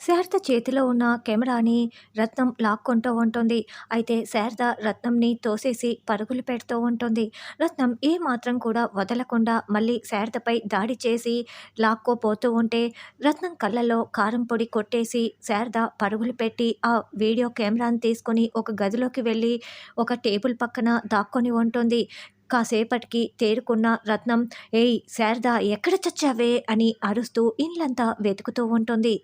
శారద చేతిలో ఉన్న కెమెరాని రత్నం లాక్కుంటూ ఉంటుంది. అయితే శారద రత్నంని తోసేసి పరుగులు పెడుతూ ఉంటుంది. రత్నం ఏ మాత్రం కూడా వదలకుండా మళ్ళీ శారదపై దాడి చేసి లాక్కోపోతూ ఉంటే రత్నం కళ్ళలో కారం పొడి కొట్టేసి శారద పరుగులు పెట్టి ఆ వీడియో కెమెరాని తీసుకొని ఒక గదిలోకి వెళ్ళి ఒక టేబుల్ పక్కన దాక్కొని ఉంటుంది. కాసేపటికి తేరుకున్న రత్నం ఏయ్ శారద ఎక్కడ చచ్చావే? అని అరుస్తూ ఇండ్లంతా వెతుకుతూ ఉంటుంది.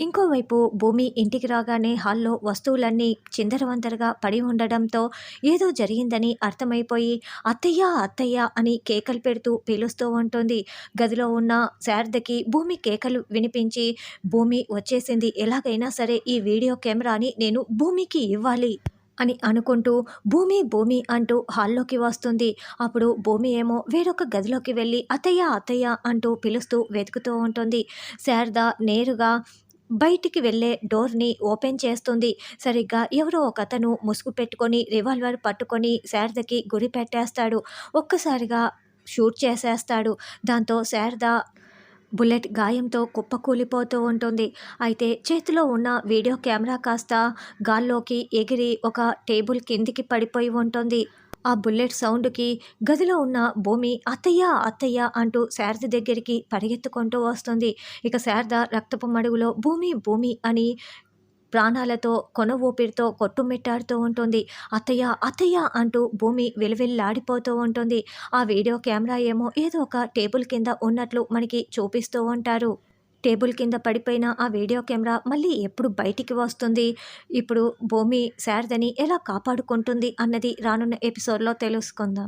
ఇంకోవైపు భూమి ఇంటికి రాగానే హాల్లో వస్తువులన్నీ చిందరవందరగా పడి ఉండడంతో ఏదో జరిగిందని అర్థమైపోయి అత్తయ్య అత్తయ్య అని కేకలు పెడుతూ పిలుస్తూ ఉంటుంది. గదిలో ఉన్న శారదకి భూమి కేకలు వినిపించి భూమి వచ్చేసింది ఎలాగైనా సరే ఈ వీడియో కెమెరాని నేను భూమికి ఇవ్వాలి అని అనుకుంటూ భూమి భూమి అంటూ హాల్లోకి వస్తుంది. అప్పుడు భూమి ఏమో వేరొక గదిలోకి వెళ్ళి అత్తయ్య అత్తయ్య అంటూ పిలుస్తూ వెతుకుతూ ఉంటుంది. శారద నేరుగా బయటికి వెళ్ళే డోర్ని ఓపెన్ చేస్తుంది. సరిగ్గా ఎవరో ఒక అతను ముసుగు పెట్టుకొని రివాల్వర్ పట్టుకొని శారదకి గురి పెట్టేస్తాడు. ఒక్కసారిగా షూట్ చేసేస్తాడు. దాంతో శారద బుల్లెట్ గాయంతో కుప్పకూలిపోతూ ఉంటుంది. అయితే చేతిలో ఉన్న వీడియో కెమెరా కాస్త గాల్లోకి ఎగిరి ఒక టేబుల్ కిందికి పడిపోయి ఉంటుంది. ఆ బుల్లెట్ సౌండ్కి గదిలో ఉన్న భూమి అత్తయ్య అత్తయ్య అంటూ శారద దగ్గరికి పరిగెత్తుకుంటూ వస్తుంది. ఇక శారద రక్తపు మడుగులో భూమి భూమి అని ప్రాణాలతో కొన ఊపిరితో కొట్టుమిట్టాడుతూ ఉంటుంది. అత్తయ్య అత్తయ్య అంటూ భూమి వెలువెల్లాడిపోతూ ఉంటుంది. ఆ వీడియో కెమెరా ఏమో ఏదో ఒక టేబుల్ కింద ఉన్నట్లు మనకి చూపిస్తూ ఉంటారు. టేబుల్ కింద పడిపోయిన ఆ వీడియో కెమెరా మళ్ళీ ఎప్పుడు బయటికి వస్తుంది? ఇప్పుడు భూమి శారదని ఎలా కాపాడుకుంటుంది అన్నది రానున్న ఎపిసోడ్లో తెలుసుకుందాం.